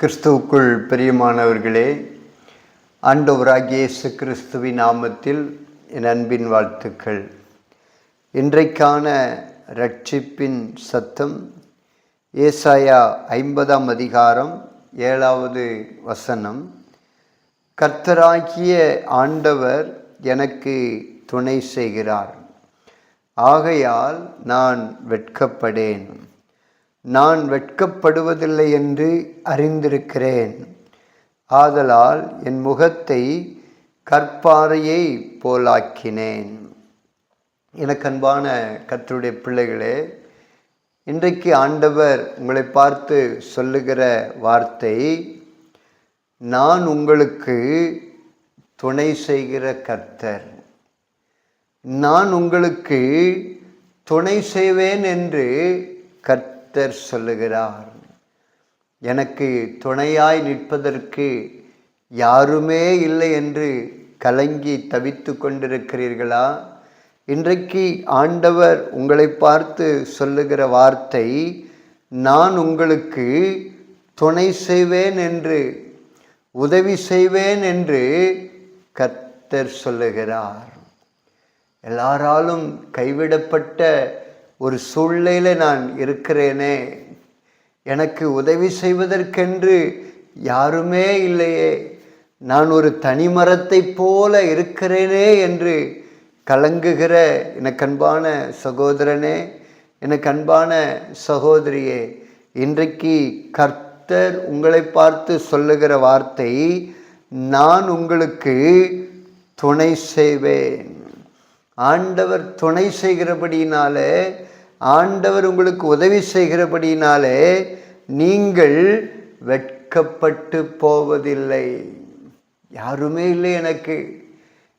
கிறிஸ்துவுக்குள் பிரியமானவர்களே ஆண்டவராகிய இயேசு கிறிஸ்துவின் நாமத்தில் என் அன்பின் வாழ்த்துக்கள். இன்றைக்கான ரட்சிப்பின் சத்தம் ஏசாயா ஐம்பதாம் அதிகாரம் ஏழாவது வசனம். கர்த்தராகிய ஆண்டவர் எனக்கு துணை செய்கிறார். ஆகையால் நான் வெட்கப்படேன். நான் வெட்கப்படுவதில்லை என்று அறிந்திருக்கிறேன். ஆதலால் என் முகத்தை கற்பாறையை போலாக்கினேன். எனக்கு அன்பான கர்த்தருடைய பிள்ளைகளே இன்றைக்கு ஆண்டவர் உங்களை பார்த்து சொல்லுகிற வார்த்தை நான் உங்களுக்கு துணை செய்கிற கர்த்தர். நான் உங்களுக்கு துணை செய்வேன் என்று கர்த்தர் சொல்லுகிறார். எனக்கு துணையாய் நிற்பதற்கு யாருமே இல்லை என்று கலங்கி தவித்து கொண்டிருக்கிறீர்களா? இன்றைக்கு ஆண்டவர் உங்களை பார்த்து சொல்லுகிற வார்த்தை நான் உங்களுக்கு துணை செய்வேன் என்று உதவி செய்வேன் என்று கர்த்தர் சொல்லுகிறார். எல்லாராலும் கைவிடப்பட்ட ஒரு சூழ்நிலையில் நான் இருக்கிறேனே. எனக்கு உதவி செய்வதற்கென்று யாருமே இல்லையே. நான் ஒரு தனிமரத்தை போல இருக்கிறேனே என்று கலங்குகிற எனக்கு அன்பான சகோதரனே எனக்கு அன்பான சகோதரியே இன்றைக்கு கர்த்தர் உங்களை பார்த்து சொல்லுகிற வார்த்தை நான் உங்களுக்கு துணை செய்வேன். ஆண்டவர் துணை செய்கிறபடியினாலே ஆண்டவர் உங்களுக்கு உதவி செய்கிறபடியினாலே நீங்கள் வெட்கப்பட்டு போவதில்லை. யாருமே இல்லை எனக்கு.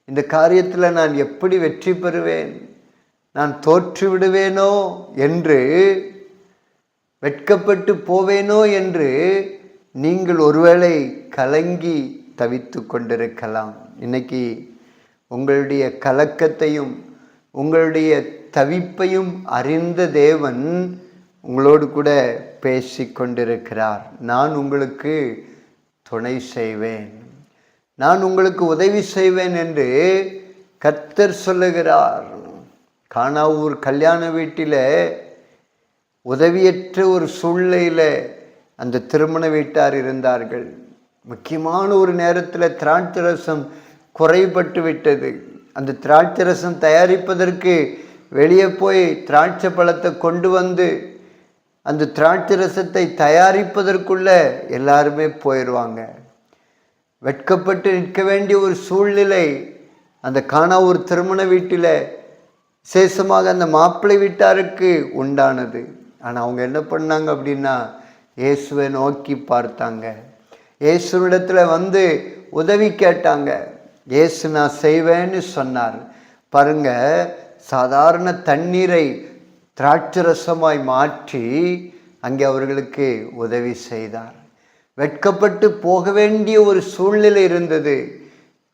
இந்த காரியத்தில் நான் எப்படி வெற்றி பெறுவேன்? நான் தோற்று விடுவேனோ என்று வெட்கப்பட்டு போவேனோ என்று நீங்கள் ஒருவேளை கலங்கி தவித்து கொண்டிருக்கலாம். இன்னைக்கு உங்களுடைய கலக்கத்தையும் உங்களுடைய தவிப்பையும் அறிந்த தேவன் உங்களோடு கூட பேசி கொண்டிருக்கிறார். நான் உங்களுக்கு துணை செய்வேன். நான் உங்களுக்கு உதவி செய்வேன் என்று கத்தர் சொல்லுகிறார். காணாவூர் கல்யாண வீட்டில் உதவியற்ற ஒரு சூழ்நிலையில் அந்த திருமண வீட்டார் இருந்தார்கள். முக்கியமான ஒரு நேரத்தில் திராட்சரசம் குறைபட்டு விட்டது. அந்த திராட்சை ரசம் தயாரிப்பதற்கு வெளியே போய் திராட்சை பழத்தை கொண்டு வந்து அந்த திராட்சை ரசத்தை தயாரிப்பதற்குள்ள எல்லாருமே போயிடுவாங்க வெட்கப்பட்டு நிற்க வேண்டிய ஒரு சூழ்நிலை அந்த காணா ஒரு திருமண வீட்டில் விசேஷமாக அந்த மாப்பிள்ளை வீட்டாருக்கு உண்டானது. ஆனால் அவங்க என்ன பண்ணாங்க அப்படின்னா இயேசுவை நோக்கி பார்த்தாங்க. இயேசுவிடத்தில் வந்து உதவி கேட்டாங்க. இயேசு நான் செய்வேன்னு சொன்னார். பாருங்க சாதாரண தண்ணீரை திராட்சரசமாய் மாற்றி அங்கே அவர்களுக்கு உதவி செய்தார். வெட்கப்பட்டு போக வேண்டிய ஒரு சூழ்நிலை இருந்தது.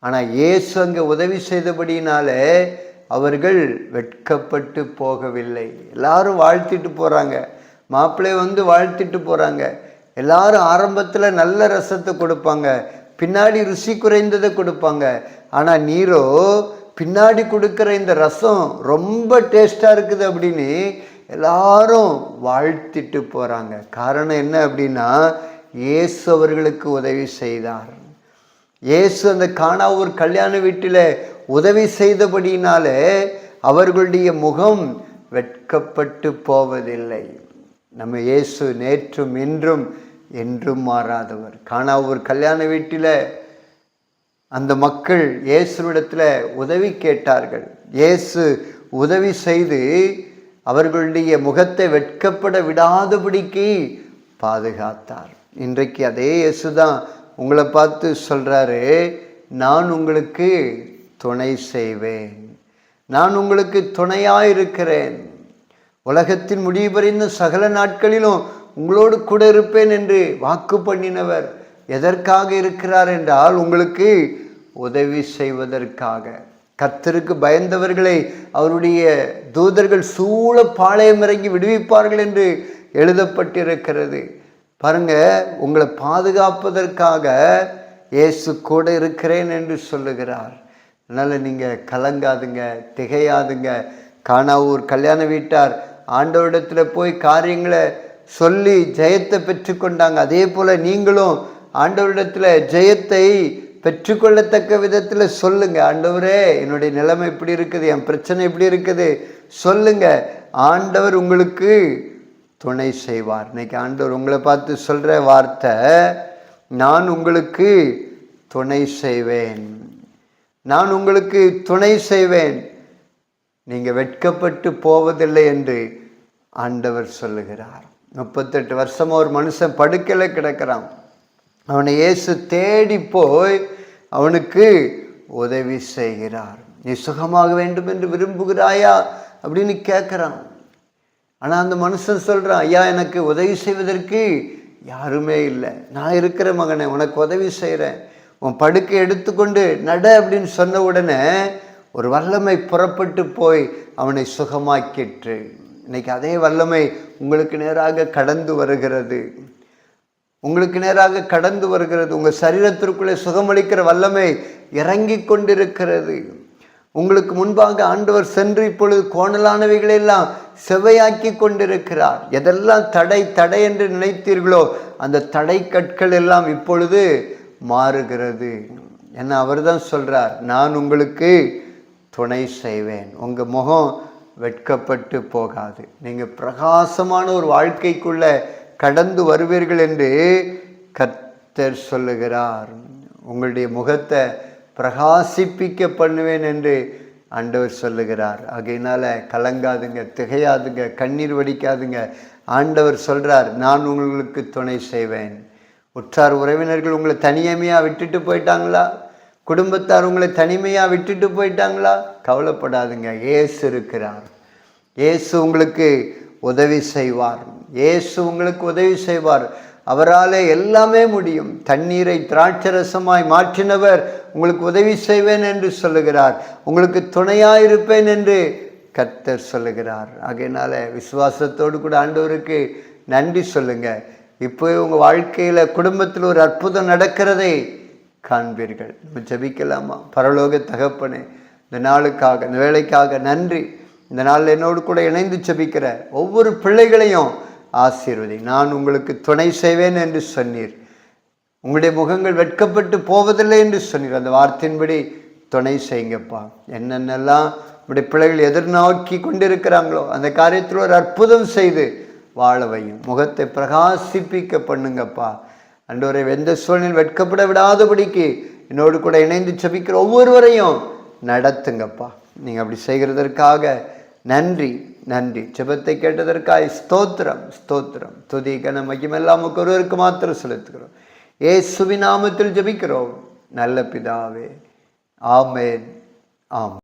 ஆனால் இயேசு அங்கே உதவி செய்தபடினாலே அவர்கள் வெட்கப்பட்டு போகவில்லை. எல்லாரும் வாழ்த்திட்டு போகிறாங்க மாப்பிள்ளை வந்து வாழ்த்திட்டு போகிறாங்க எல்லாரும் ஆரம்பத்தில் நல்ல ரசத்தை கொடுப்பாங்க. பின்னாடி ருசி குறைந்ததை கொடுப்பாங்க. ஆனால் நீரோ பின்னாடி கொடுக்குற இந்த ரசம் ரொம்ப டேஸ்ட்டாக இருக்குது அப்படின்னு எல்லாரும் வாழ்த்திட்டு போகிறாங்க காரணம் என்ன அப்படின்னா இயேசு அவர்களுக்கு உதவி செய்தார். இயேசு அந்த காணாவூர் கல்யாண வீட்டில் உதவி செய்தபடினாலே அவர்களுடைய முகம் வெட்கப்பட்டு போவதில்லை. நம்ம இயேசு நேற்றும் இன்றும் என்றும் மாறாதவர். காணாவூர் கல்யாண வீட்டில் அந்த மக்கள் இயேசுவிடத்தில் உதவி கேட்டார்கள். இயேசு உதவி செய்து அவர்களுடைய முகத்தை வெட்கப்பட விடாதபடிக்கு பாதுகாத்தார். இன்றைக்கு அதே இயேசு தான் உங்களை பார்த்து சொல்கிறாரு நான் உங்களுக்கு துணை செய்வேன். நான் உங்களுக்கு துணையாக இருக்கிறேன் உலகத்தின் முடிவு பறிந்த சகல நாட்களிலும் உங்களோடு கூட இருப்பேன் என்று வாக்கு பண்ணினவர் எதற்காக இருக்கிறார் என்றால் உங்களுக்கு உதவி செய்வதற்காக. கர்த்தருக்கு பயந்தவர்களை அவருடைய தூதர்கள் சூழ பாளையம் இறங்கி விடுவிப்பார்கள் என்று எழுதப்பட்டிருக்கிறது. பாருங்க உங்களை பாதுகாப்பதற்காக இயேசு கூட இருக்கிறேன் என்று சொல்லுகிறார். அதனால் நீங்கள் கலங்காதுங்க திகையாதுங்க. காணாவூர் கல்யாண வீட்டார் ஆண்டவரிடத்தில் போய் காரியங்களை சொல்லி ஜெயத்தை பெற்றுக்கொண்டாங்க. அதே போல் நீங்களும் ஆண்டவரிடத்தில் ஜெயத்தை பெற்றுக்கொள்ளத்தக்க விதத்தில் சொல்லுங்கள் ஆண்டவரே என்னுடைய நிலைமை இப்படி இருக்குது என் பிரச்சனை இப்படி இருக்குது. சொல்லுங்கள் ஆண்டவர் உங்களுக்கு துணை செய்வார். இன்னைக்கு ஆண்டவர் உங்களை பார்த்து சொல்கிற வார்த்தை நான் உங்களுக்கு துணை செய்வேன். நான் உங்களுக்கு துணை செய்வேன். நீங்கள் வெட்கப்பட்டு போவதில்லை என்று ஆண்டவர் சொல்லுகிறார். முப்பத்தெட்டு வருஷமாக ஒரு மனுஷன் படுக்கையில் கிடக்கிறான். அவனை இயேசு தேடி போய் அவனுக்கு உதவி செய்கிறார். நீ சுகமாக வேண்டும் என்று விரும்புகிறாயா? அப்படின்னு கேட்குறான். ஆனால் அந்த மனுஷன் சொல்கிறான் ஐயா எனக்கு உதவி செய்வதற்கு யாருமே இல்லை. நான் இருக்கிற மகனை உனக்கு உதவி செய்கிறேன் உன் படுக்கை எடுத்துக்கொண்டு நட அப்படின்னு சொன்ன உடனே ஒரு வல்லமை புறப்பட்டு போய் அவனை சுகமாக்கிற்று. இன்றைக்கி அதே வல்லமை உங்களுக்கு நேராக கடந்து வருகிறது. உங்களுக்கு நேராக கடந்து வருகிறது. உங்கள் சரீரத்திற்குள்ளே சுகமளிக்கிற வல்லமை இறங்கி கொண்டிருக்கிறது. உங்களுக்கு முன்பாக ஆண்டவர் சென்று இப்பொழுது கோணலானவைகளெல்லாம் செவையாக்கி கொண்டிருக்கிறார். எதெல்லாம் தடை தடை என்று நினைத்தீர்களோ அந்த தடை கற்கள் எல்லாம் இப்பொழுது மாறுகிறது. என்ன அவர் தான் சொல்கிறார் நான் உங்களுக்கு துணை செய்வேன். உங்கள் முகம் வெட்கப்பட்டு போகாது. நீங்கள் பிரகாசமான ஒரு வாழ்க்கைக்குள்ள கடந்து வருவீர்கள் என்று கர்த்தர் சொல்லுகிறார். உங்களுடைய முகத்தை பிரகாசிப்பிக்க பண்ணுவேன் என்று ஆண்டவர் சொல்லுகிறார். ஆகையினால் கலங்காதுங்க திகையாதுங்க கண்ணீர் வடிக்காதுங்க. ஆண்டவர் சொல்கிறார் நான் உங்களுக்கு துணை செய்வேன். உற்றார் உறவினர்கள் உங்களை தனியமையாக விட்டுட்டு போயிட்டாங்களா? குடும்பத்தார் உங்களை தனிமையாக விட்டுட்டு போயிட்டாங்களா? கவலைப்படாதுங்க. ஏசு இருக்கிறார். ஏசு உங்களுக்கு உதவி செய்வார். ஏசு உங்களுக்கு உதவி செய்வார். அவரால் எல்லாமே முடியும். தண்ணீரை திராட்சரசமாய் மாற்றினவர் உங்களுக்கு உதவி செய்வேன் என்று சொல்லுகிறார். உங்களுக்கு துணையாக இருப்பேன் என்று கர்த்தர் சொல்லுகிறார். ஆகையினால விசுவாசத்தோடு கூட ஆண்டவருக்கு நன்றி சொல்லுங்கள் இப்போ உங்கள் வாழ்க்கையில் குடும்பத்தில் ஒரு அற்புதம் நடக்கிறதை காண்பீர்கள். நம்ம ஜபிக்கலாமா? பரலோக தகப்பனே இந்த நாளுக்காக இந்த வேலைக்காக நன்றி. இந்த நாளில் என்னோடு கூட இணைந்து ஜபிக்கிற ஒவ்வொரு பிள்ளைகளையும் ஆசீர்வதி. நான் உங்களுக்கு துணை செய்வேன் என்று சொன்னீர். உங்களுடைய முகங்கள் வெட்கப்பட்டு போவதில்லை என்று சொன்னீர். அந்த வார்த்தையின்படி துணை செய்யுங்கப்பா. என்னென்னலாம் உங்களுடைய பிள்ளைகள் எதிர்நோக்கி கொண்டிருக்கிறாங்களோ அந்த காரியத்தில் ஒரு அற்புதம் செய்து வாழவையும் முகத்தை பிரகாசிப்பிக்க பண்ணுங்கப்பா. அன்றவரை எந்த சூழ்நிலை வெட்கப்பட விடாதபடிக்கு என்னோடு கூட இணைந்து செபிக்கிற ஒவ்வொருவரையும் நடத்துங்கப்பா. நீங்கள் அப்படி செய்கிறதற்காக நன்றி நன்றி. ஜெபத்தை கேட்டதற்காக ஸ்தோத்திரம் ஸ்தோத்திரம். துதி கன மகிமெல்லாம் ஒருவருக்கு மாத்திரம் செலுத்துகிறோம். ஏசுவி நாமத்தில் ஜெபிக்கிறோம். நல்ல பிதாவே. ஆமேன். ஆம்